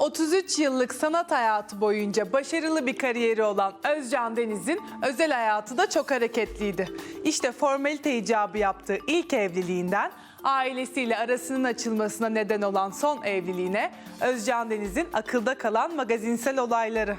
33 yıllık sanat hayatı boyunca başarılı bir kariyeri olan Özcan Deniz'in özel hayatı da çok hareketliydi. İşte formalite icabı yaptığı ilk evliliğinden ailesiyle arasının açılmasına neden olan son evliliğine Özcan Deniz'in akılda kalan magazinsel olayları.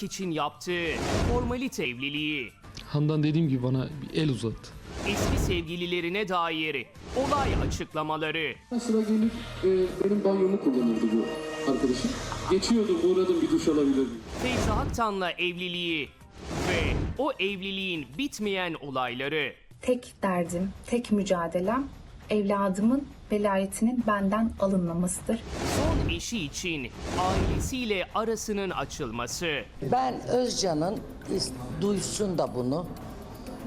Bulmak için yaptığı formalite evliliği, Handan dediğim gibi bana bir el uzattı. eski sevgililerine dair olay açıklamaları, Sıra gelip e, benim banyomu kullanırdı bu arkadaşım. Geçiyordum uğradım bir duş alabilir miyim? Feyza Aktan'la evliliği ve o evliliğin bitmeyen olayları. Tek derdim, tek mücadelem evladımın velayetinin benden alınmamasıdır. Son eşi için ailesiyle arasının açılması. Ben Özcan'ın duysun da bunu.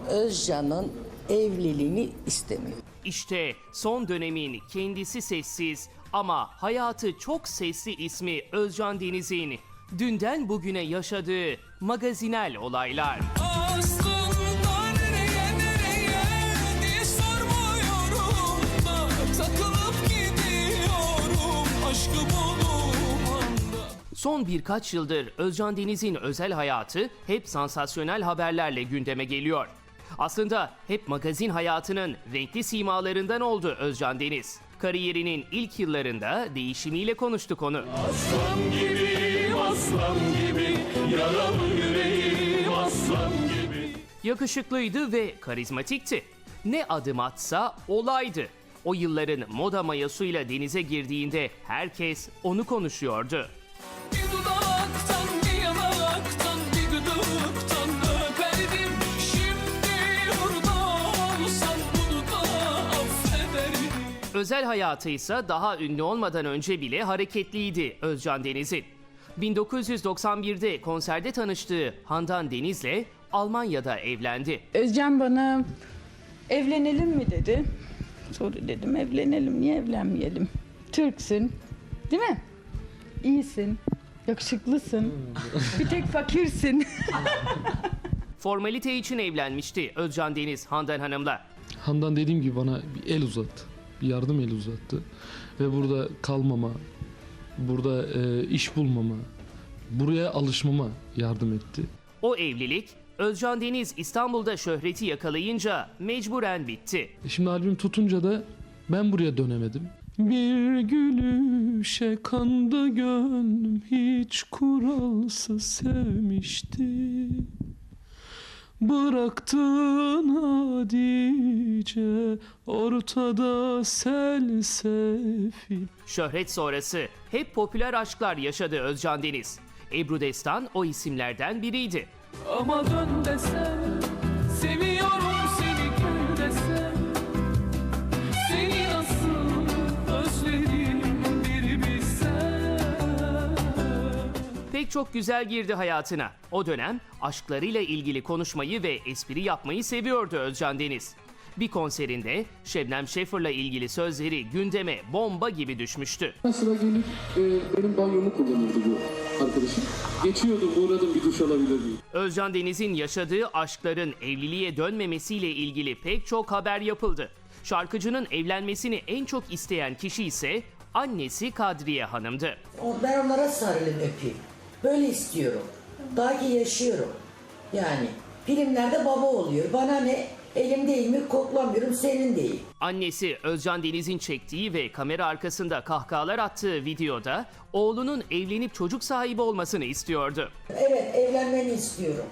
Özcan'ın evliliğini istemiyorum. İşte son dönemin kendisi sessiz ama hayatı çok sesli ismi Özcan Deniz'in dünden bugüne yaşadığı magazinel olaylar. Aslında Son birkaç yıldır Özcan Deniz'in özel hayatı hep sansasyonel haberlerle gündeme geliyor. Aslında hep magazin hayatının renkli simalarından oldu Özcan Deniz. Kariyerinin ilk yıllarında değişimiyle konuştuk onu. Aslan gibi aslan gibi Yaralı yüreğim aslan gibi Yakışıklıydı ve karizmatikti. Ne adım atsa olaydı. O yılların moda mayasıyla denize girdiğinde herkes onu konuşuyordu. Özel hayatı ise daha ünlü olmadan önce bile hareketliydi Özcan Deniz'in. 1991'de konserde tanıştığı Handan Deniz'le Almanya'da evlendi. Özcan bana evlenelim mi dedi. Sonra dedim evlenelim niye evlenmeyelim. Türksün değil mi? İyisin. Yakışıklısın. bir tek fakirsin. Formalite için evlenmişti Özcan Deniz Handan Hanım'la. Handan dediğim gibi bana bir el uzattı. Bir yardım eli uzattı. Ve burada kalmama, burada e, iş bulmama, buraya alışmama yardım etti. O evlilik Özcan Deniz İstanbul'da şöhreti yakalayınca mecburen bitti. E Şimdi albüm tutunca da ben buraya dönemedim. Bir gülüşe kandı gönlüm hiç kuralsız sevmişti. Bıraktın Hadice ortada sel sefil. Şöhret sonrası hep popüler aşklar yaşadı Özcan Deniz. Ebru Destan o isimlerden biriydi. Ama dön desem Seviyorum çok güzel girdi hayatına. O dönem aşklarıyla ilgili konuşmayı ve espri yapmayı seviyordu Özcan Deniz. Bir konserinde Şebnem Şefir'la ilgili sözleri gündeme bomba gibi düşmüştü. Sıra gelip e, benim banyomu kullanırdı bu arkadaşım. Geçiyordum uğradım bir duş alabilir miyim? Özcan Deniz'in yaşadığı aşkların evliliğe dönmemesiyle ilgili pek çok haber yapıldı. Şarkıcının evlenmesini en çok isteyen kişi ise annesi Kadriye Hanım'dı. O- Ben onlara sarılayım öpeyim. Böyle istiyorum. Daha ki yaşıyorum. Yani filmlerde baba oluyor. Bana ne? Elim değil mi? Koklamıyorum. Senin değil. Annesi Özcan Deniz'in çektiği ve kamera arkasında kahkahalar attığı videoda oğlunun evlenip çocuk sahibi olmasını istiyordu. Evet evlenmeni istiyorum.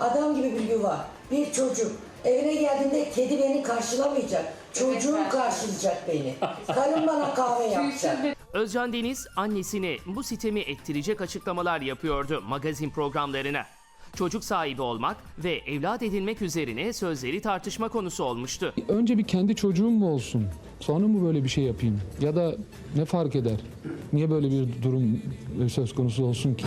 Adam gibi bir yuva. Bir çocuk. Evine geldiğinde kedi beni karşılamayacak. Çocuğum karşılayacak beni. Karım bana kahve yapacak. Özcan Deniz annesine bu sitemi ettirecek açıklamalar yapıyordu magazin programlarına. Çocuk sahibi olmak ve evlat edinmek üzerine sözleri tartışma konusu olmuştu. Önce bir kendi çocuğum mu olsun? Sonra mı böyle bir şey yapayım? Ya da ne fark eder? Niye böyle bir durum söz konusu olsun ki?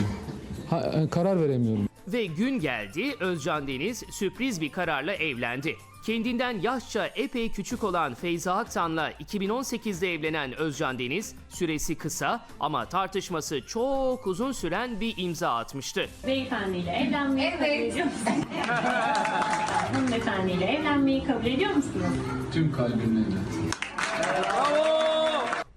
Ha, e, karar veremiyorum. Ve gün geldi Özcan Deniz sürpriz bir kararla evlendi. Kendinden yaşça epey küçük olan Feyza Aktan'la 2018'de evlenen Özcan Deniz süresi kısa ama tartışması çok uzun süren bir imza atmıştı. beyefendiyle evlenmeyi kabul ediyor musunuz? beyefendiyle evlenmeyi kabul ediyor musunuz? Tüm kalbimle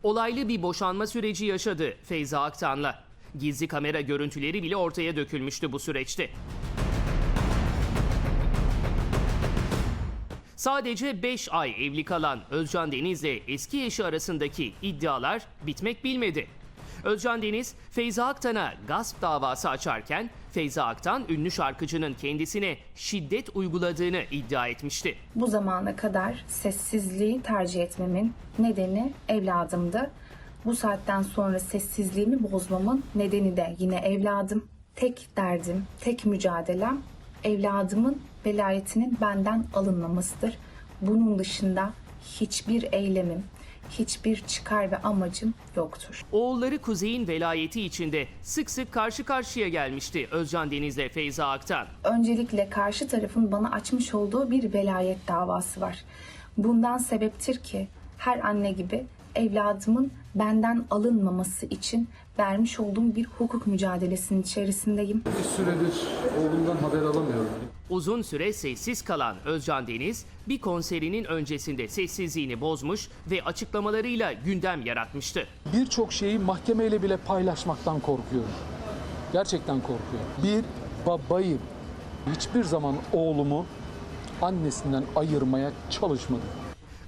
Olaylı bir boşanma süreci yaşadı Feyza Aktan'la. Gizli kamera görüntüleri bile ortaya dökülmüştü bu süreçte. Sadece 5 ay evli kalan Özcan Deniz'le eski eşi arasındaki iddialar bitmek bilmedi. Özcan Deniz, Feyza Aktan'a gasp davası açarken Feyza Aktan ünlü şarkıcının kendisine şiddet uyguladığını iddia etmişti. Bu zamana kadar sessizliği tercih etmemin nedeni evladımdı. Bu saatten sonra sessizliğimi bozmamın nedeni de yine evladım. Tek derdim, tek mücadelem evladımın velayetinin benden alınmamasıdır. Bunun dışında hiçbir eylemim, hiçbir çıkar ve amacım yoktur. Oğulları Kuzey'in velayeti içinde sık sık karşı karşıya gelmişti Özcan Deniz'le Feyza Aktan. Öncelikle karşı tarafın bana açmış olduğu bir velayet davası var. Bundan sebeptir ki her anne gibi evladımın benden alınmaması için vermiş olduğum bir hukuk mücadelesinin içerisindeyim. Bir süredir oğlumdan haber alamıyorum. Uzun süre sessiz kalan Özcan Deniz bir konserinin öncesinde sessizliğini bozmuş ve açıklamalarıyla gündem yaratmıştı. birçok şeyi mahkemeyle bile paylaşmaktan korkuyorum. Gerçekten korkuyorum. Bir babayım. Hiçbir zaman oğlumu annesinden ayırmaya çalışmadım.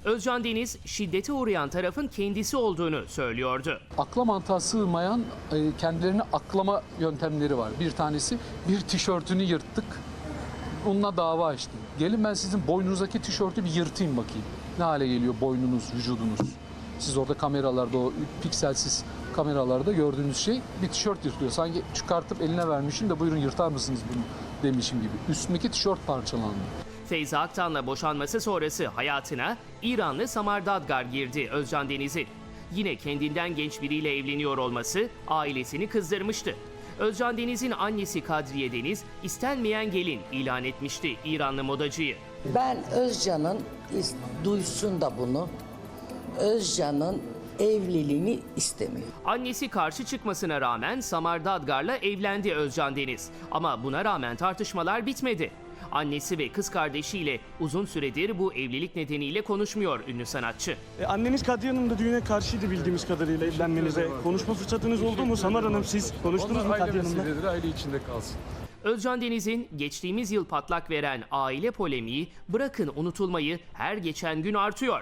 Özcan Deniz şiddete uğrayan tarafın kendisi olduğunu söylüyordu. Akla mantığa sığmayan e, kendilerini aklama yöntemleri var. Bir tanesi bir tişörtünü yırttık. Onunla dava açtım. Gelin ben sizin boynunuzdaki tişörtü bir yırtayım bakayım. Ne hale geliyor boynunuz, vücudunuz. Siz orada kameralarda o pikselsiz kameralarda gördüğünüz şey bir tişört yırtılıyor. Sanki çıkartıp eline vermişim de buyurun yırtar mısınız bunu demişim gibi. Üstündeki tişört parçalandı. Feyza Aktan'la boşanması sonrası hayatına İranlı Samar Dadgar girdi Özcan Deniz'in. Yine kendinden genç biriyle evleniyor olması ailesini kızdırmıştı. Özcan Deniz'in annesi Kadriye Deniz istenmeyen gelin ilan etmişti İranlı modacıyı. Ben Özcan'ın duysun da bunu. Özcan'ın evliliğini istemiyorum. Annesi karşı çıkmasına rağmen Samar Dadgar'la evlendi Özcan Deniz. Ama buna rağmen tartışmalar bitmedi. Annesi ve kız kardeşiyle uzun süredir bu evlilik nedeniyle konuşmuyor ünlü sanatçı. E, anneniz Kadriye Hanım da düğüne karşıydı bildiğimiz kadarıyla evlenmenize. Konuşma fırsatınız oldu mu? Samar Hanım siz konuştunuz mu Onlar aile Kadriye Hanım'la? meseleleri aile içinde kalsın. Özcan Deniz'in geçtiğimiz yıl patlak veren aile polemiği bırakın unutulmayı her geçen gün artıyor.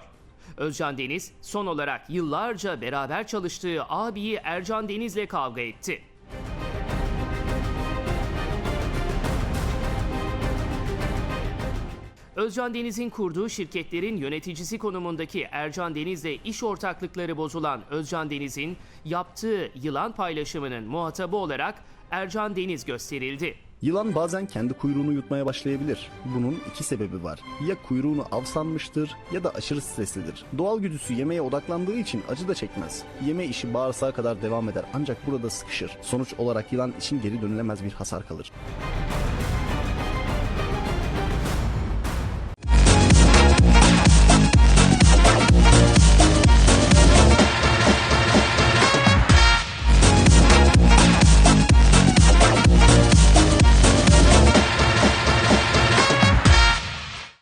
Özcan Deniz son olarak yıllarca beraber çalıştığı abiyi Ercan Deniz'le kavga etti. Özcan Deniz'in kurduğu şirketlerin yöneticisi konumundaki Ercan Deniz'le iş ortaklıkları bozulan Özcan Deniz'in yaptığı yılan paylaşımının muhatabı olarak Ercan Deniz gösterildi. Yılan bazen kendi kuyruğunu yutmaya başlayabilir. Bunun iki sebebi var. Ya kuyruğunu avsanmıştır ya da aşırı streslidir. Doğal güdüsü yemeğe odaklandığı için acı da çekmez. Yeme işi bağırsağa kadar devam eder ancak burada sıkışır. Sonuç olarak yılan için geri dönülemez bir hasar kalır.